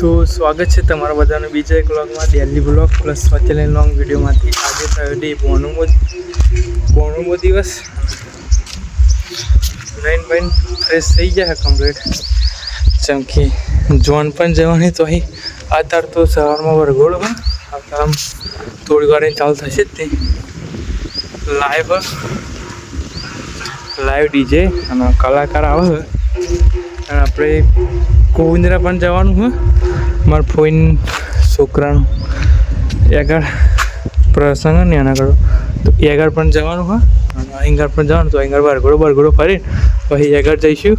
તો સ્વાગત છે તમારા બધાનું બીજા એક વ્લોગમાં ડેલી બ્લોગ પ્લસ સ્વચલિન લોંગ વિડીયોમાંથી. આજે થયો ડે બોણુમો બોણુમો દિવસ. નાઇન પોઈન્ટ ફ્રેશ થઈ ગયા કમ્પ્લીટ ચમકી જોન પણ જવાની તો અહીં. અત્યારે તો સવારમાં વરઘોડો હોય આમ થોડી વાર ચાલુ થશે જ તે. લાઈવ લાઈવ ડીજે અને કલાકાર આવે આપણે ગોવિંદરા પણ જવાનું હોય મારા ફોઈન છોકરાનું. આગળ પ્રસંગ ને એના આગળ. તો એ આગળ પણ જવાનું હોય અને અહીં પણ જવાનું. તો અહીં આગળ બરઘોડો બરઘોડો ફરી પછી આગળ જઈશું.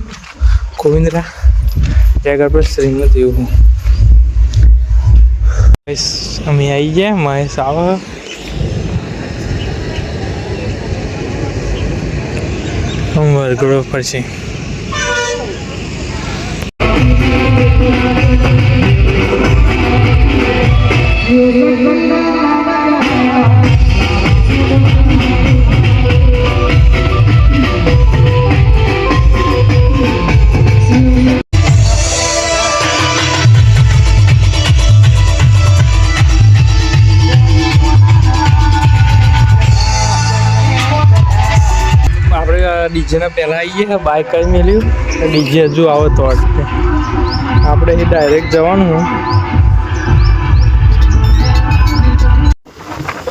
ગોવિંદરા. એ આગળ પણ શ્રીમદ એવું હું. અમે આવી ગયા. મહેશ આવે. હમ વરઘોડો પછી ડીજેના પહેલાં આવીએ બાઇક કઈ મેલ્યું ડીજે હજુ આવે તો અટકે આપણે એ ડાયરેક્ટ જવાનું હોય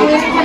Voy a.